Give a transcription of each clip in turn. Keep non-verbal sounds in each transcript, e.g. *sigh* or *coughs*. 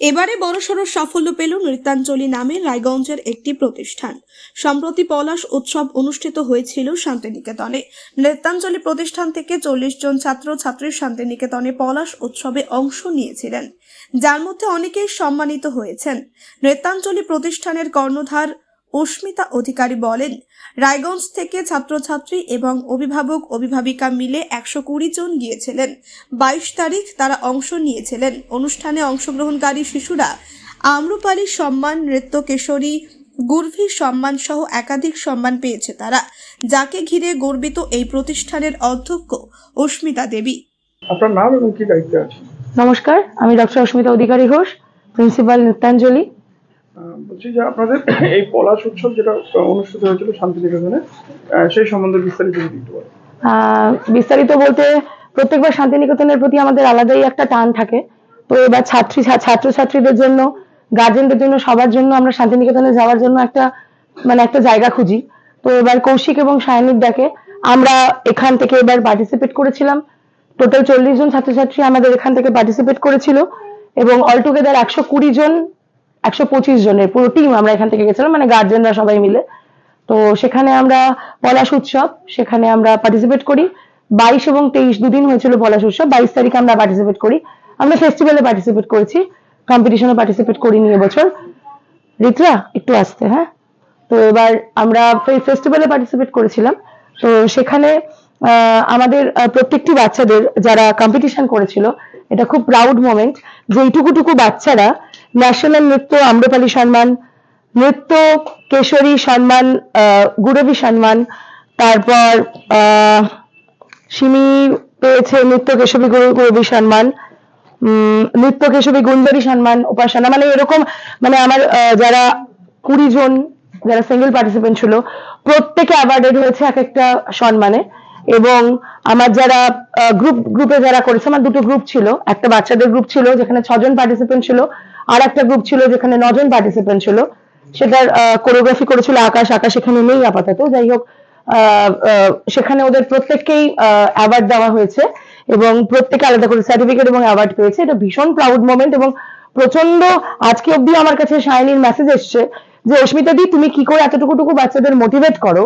এবারে বড়সড় সাফল্য পেল নৃত্যাঞ্জলি নামে রায়গঞ্জের একটি প্রতিষ্ঠান। সম্প্রতি পলাশ উৎসব অনুষ্ঠিত হয়েছিল শান্তিনিকেতনে। নৃত্যাঞ্জলি প্রতিষ্ঠান থেকে চল্লিশ জন ছাত্র ছাত্রী শান্তিনিকেতনে পলাশ উৎসবে অংশ নিয়েছিলেন। যার মধ্যে অনেকেই সম্মানিত হয়েছেন। নৃত্যাঞ্জলি প্রতিষ্ঠানের কর্ণধার অস্মিতা অধিকারী বলেন রায়গঞ্জ থেকে ছাত্রছাত্রী এবং অভিভাবক অভিভাবিকা মিলে একশো কুড়ি জন গিয়েছিলেন। বাইশ তারিখ তারা অংশ নিয়েছিলেন। অনুষ্ঠানে অংশগ্রহণকারী শিশুরা আম্রপালি সম্মান নৃত্য কেশরী গুরভি সম্মান সহ একাধিক সম্মান পেয়েছে তারা যাকে ঘিরে গর্বিত এই প্রতিষ্ঠানের অধ্যক্ষ অস্মিতা দেবী। আপনার নাম এবং কি দায়িত্বে আছে নমস্কার আমি ডক্টর অস্মিতা অধিকারী ঘোষ প্রিন্সিপাল নৃত্যাঞ্জলি। বলছি যে আপনাদের *coughs* এই পলাশ উৎসব যেটা অনুষ্ঠিত হয়েছিল শান্তিনিকেতনে সেই সম্বন্ধে বিস্তারিত যদি একটু বলেন। বিস্তারিত বলতে প্রত্যেকবার শান্তিনিকেতনের প্রতি আমাদের আলাদাই একটা টান থাকে। তো এবার ছাত্রী, ছা- ছাত্রছাত্রীদের জন্য, গার্জেনদের জন্য, সবার জন্য আমরা শান্তিনিকেতনে যাওয়ার জন্য একটা মানে একটা জায়গা খুঁজি। তো এবার কৌশিক এবং সায়নীর ডাকে আমরা এখান থেকে এবার পার্টিসিপেট করেছিলাম। টোটাল চল্লিশ জন ছাত্রছাত্রী আমাদের এখান থেকে পার্টিসিপেট করেছিল। এবং অলটুগেদার একশো কুড়ি জন একশো পঁচিশ জনের পুরো টিম আমরা এখান থেকে গেছিলাম মানে গার্জেনরা সবাই মিলে। তো সেখানে আমরা পলাশ উৎসব, সেখানে আমরা পার্টিসিপেট করি। বাইশ এবং তেইশ দুদিন হয়েছিল পলাশ উৎসব, বাইশ তারিখে আমরা পার্টিসিপেট করি। আমরা ফেস্টিভ্যালে পার্টিসিপেট করেছি কম্পিটিশনে পার্টিসিপেট করিনি এবছর। রিত্রা, একটু আসতে হ্যাঁ? তো এবার আমরা ফেস্টিভ্যালে পার্টিসিপেট করেছিলাম। তো সেখানে আমাদের প্রত্যেকটি বাচ্চাদের যারা কম্পিটিশন করেছিল, এটা খুব প্রাউড মোমেন্ট যে এইটুকুটুকু বাচ্চারা ন্যাশনাল নৃত্য আম্রপালি সম্মান নৃত্য কেশরী সম্মান গুরবী সম্মান তারপর সিমি পেয়েছে নৃত্য কেশবী গুরু, গুরবী সম্মান নৃত্য কেশবী গুঞ্জরী সম্মান উপাসনা মানে এরকম মানে আমার যারা কুড়ি জন যারা সিঙ্গেল পার্টিসিপেন্ট ছিল, প্রত্যেকে অ্যাওয়ার্ডেড হয়েছে এক একটা সম্মানে এবং আমার যারা গ্রুপ গ্রুপে যারা করেছে, আমার দুটো গ্রুপ ছিল, একটা বাচ্চাদের গ্রুপ ছিল, যেখানে ছজন পার্টিসিপেন্ট ছিল আর একটা গ্রুপ ছিল যেখানে নজন পার্টিসিপেন্ট ছিল। সেটার কোরিওগ্রাফি করেছিল আকাশ। আকাশ এখানে নেই আপাতত। যাই হোক সেখানে ওদের প্রত্যেককেই অ্যাওয়ার্ড দেওয়া হয়েছে এবং প্রত্যেকে আলাদা করে সার্টিফিকেট এবং অ্যাওয়ার্ড পেয়েছে। এটা ভীষণ প্রাউড মোমেন্ট এবং প্রচণ্ড আজকে অব্দি আমার কাছে শাইনির মেসেজ এসছে যে, অস্মিতা দি, তুমি কি করে এতটুকুটুকু বাচ্চাদের মোটিভেট করো?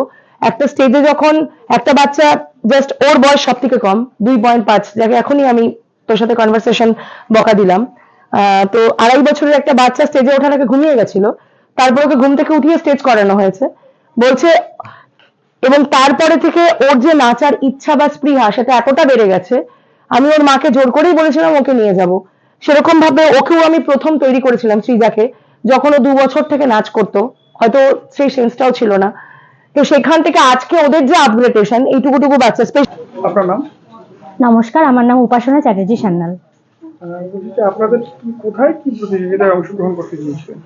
একটা স্টেজে যখন একটা বাচ্চা জাস্ট ওর বয়স সব থেকে কম, দুই পয়েন্ট পাঁচ, যাকে এখনই আমি তোর সাথে কনভারসেশন বকা দিলাম। তো আড়াই বছরের একটা বাচ্চা স্টেজে ওঠার আগে ঘুমিয়ে গেছিল। তারপর ওকে ঘুম থেকে উঠিয়ে স্টেজ করানো হয়েছে। বলছে এবং তারপরে থেকে ওর যে নাচার ইচ্ছা বা স্পৃহা সেটা এতটা বেড়ে গেছে আমি ওর মাকে জোর করেই বলেছিলাম ওকে নিয়ে যাব। সেরকম ভাবে ওকেও আমি প্রথম তৈরি করেছিলাম শ্রীজাকে যখন ও দু বছর থেকে নাচ করতো। হয়তো সেই সেন্সটাও ছিল না। তো সেখান থেকে আজকে ওদের যে আপগ্রেডেশন এইটুকুটুকু বাচ্চা স্পেশাল আপনার নাম? নমস্কার আমার নাম উপাসনা চ্যাটার্জি সান্যাল। আপনাদের কোথায় কি প্রতিযোগিতায় অংশগ্রহণ করতে গিয়েছিলেন?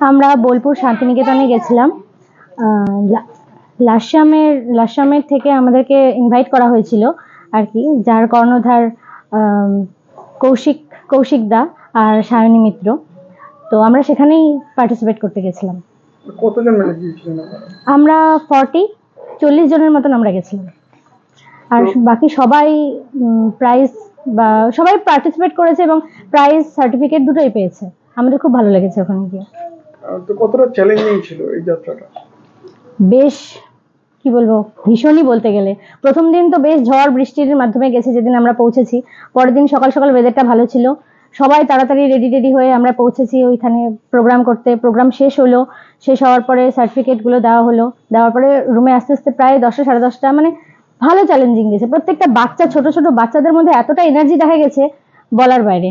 আমরা বোলপুর শান্তিনিকেতনে গেছিলাম। আহ, লা- লাস্যামের লাস্যামের থেকে আমাদেরকে ইনভাইট করা হয়েছিল আর কি যার কর্ণধার কৌশিক কৌশিক দা আর সায়নী মিত্র। তো আমরা সেখানেই পার্টিসিপেট করতে গেছিলাম। কতজন মিলে গিয়েছিলেন আমরা ফর্টি চল্লিশ জনের মতন আমরা গেছিলাম। আর বাকি সবাই প্রাইজ সবাই পার্টিসিপেট করেছে এবং প্রাইজ সার্টিফিকেট দুটোই পেয়েছে। আমাদের খুব ভালো লেগেছে ওখানে গিয়ে। তো কতটা চ্যালেঞ্জিং ছিল এই যাত্রাটা? বেশ কি বলব ভীষণই বলতে গেলে। প্রথম দিন তো বেশ ঝড় বৃষ্টির মাধ্যমে গেছে যেদিন আমরা পৌঁছেছি। পরের দিন সকাল সকাল ওয়েদারটা ভালো ছিল। সবাই তাড়াতাড়ি রেডি রেডি হয়ে আমরা পৌঁছেছি ওইখানে প্রোগ্রাম করতে। প্রোগ্রাম শেষ হলো। শেষ হওয়ার পরে সার্টিফিকেটগুলো দেওয়া হলো। দেওয়ার পরে রুমে আস্তে আস্তে প্রায় দশটা সাড়ে দশটা মানে ভালো চ্যালেঞ্জিং গেছে। প্রত্যেকটা বাচ্চা ছোট ছোট বাচ্চাদের মধ্যে এতটা এনার্জি দেখা গেছে বলার বাইরে।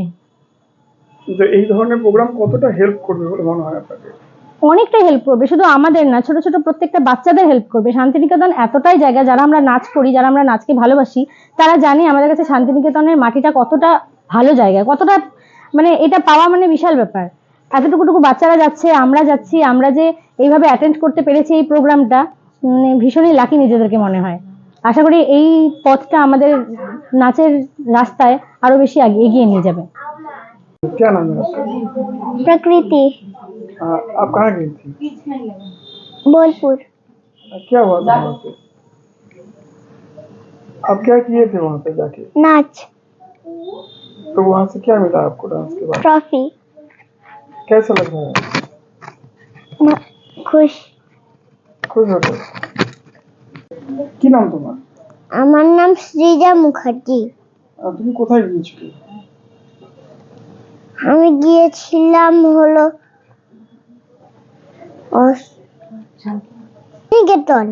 এই ধরনের প্রোগ্রাম কতটা হেল্প করবে বলে মনে হয় আপনাকে অনেকটাই হেল্প করবে। শুধু আমাদের না ছোট ছোট প্রত্যেকটা বাচ্চাদের হেল্প করবে। শান্তিনিকেতন এতটাই জায়গা যারা আমরা নাচ করি যারা আমরা নাচকে ভালোবাসি তারা জানে আমাদের কাছে শান্তিনিকেতনের মাটিটা কতটা ভালো জায়গা কতটা মানে এটা পাওয়া মানে বিশাল ব্যাপার। এতটুকুটুকু বাচ্চারা যাচ্ছে আমরা যাচ্ছি আমরা যে এইভাবে অ্যাটেন্ড করতে পেরেছি এই প্রোগ্রামটা ভীষণই লাকি নিজেদেরকে মনে হয়। আশা করি এই পথটা আমাদের নাচের রাস্তায় আরো বেশি আগে- এগিয়ে নিয়ে যাবে क्या नाम है आपका प्रकृति हाँ, आप कहाँ गई थी बोलपुर क्या हुआ था वहाँ पे आप क्या किए थे वहाँ पे जाके नाच तो वहाँ से क्या मिला आपको डांस के बाद ट्रॉफी कैसा लग रहा है म- খুশ খুশ হতো কি নাম তোমার? আমার নাম সৃজা মুখার্জি। তুমি কোথায় গিয়েছিলে? আমি গিয়েছিলাম হলো নিকেতন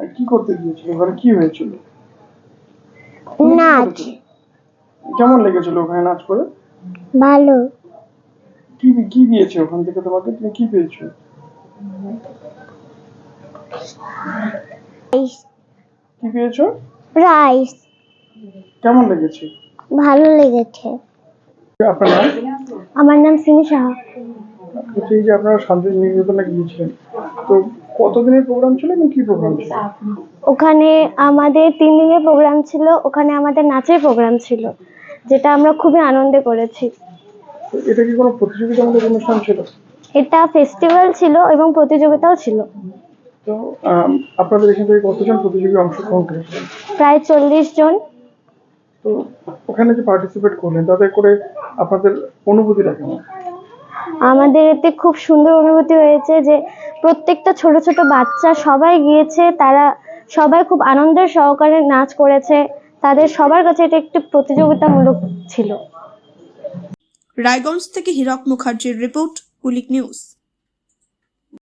আর কি করতে গিয়েছিলে? ওখানে কি হয়েছিল? নাচ। কেমন লেগেছিল ওখানে নাচ করে? ভালো। কি কি দিয়েছে ওখান থেকে তোমাকে? তুমি কি পেয়েছ? কি পেয়েছ প্রাইস কেমন লেগেছে? ভালো লেগেছে। আপনার নাম? আমার নাম সিমি সাহা। হচ্ছে যে আপনারা শান্তি নিকেতনে গিয়েছিলেন। তো কতদিনের প্রোগ্রাম ছিল এবং কি প্রোগ্রাম ছিল? ওখানে আমাদের তিন দিনের প্রোগ্রাম ছিল ওখানে আমাদের নাচের প্রোগ্রাম ছিল যেটা আমরা খুবই আনন্দে করেছি। এটা কি কোনো প্রতিযোগিতামূলক অনুষ্ঠান ছিল? এটা ফেস্টিভ্যাল ছিল এবং প্রতিযোগিতাও ছিল। তো আপনাদের এখান থেকে কতজন প্রতিযোগী অংশগ্রহণ করেছিলেন প্রায় চল্লিশ জন। তো ওখানে যে পার্টিসিপেট করলেন তাতে করে আপনাদের অনুভূতিটা কেমন? আমাদের এতে খুব সুন্দর অনুভূতি হয়েছে যে প্রত্যেকটা ছোট ছোট বাচ্চা সবাই গিয়েছে তারা সবাই খুব আনন্দের সহকারে নাচ করেছে। তাদের সবার কাছে এটা একটি প্রতিযোগিতামূলক ছিল। রায়গঞ্জ থেকে হীরক মুখার্জির রিপোর্ট কুলিক নিউজ।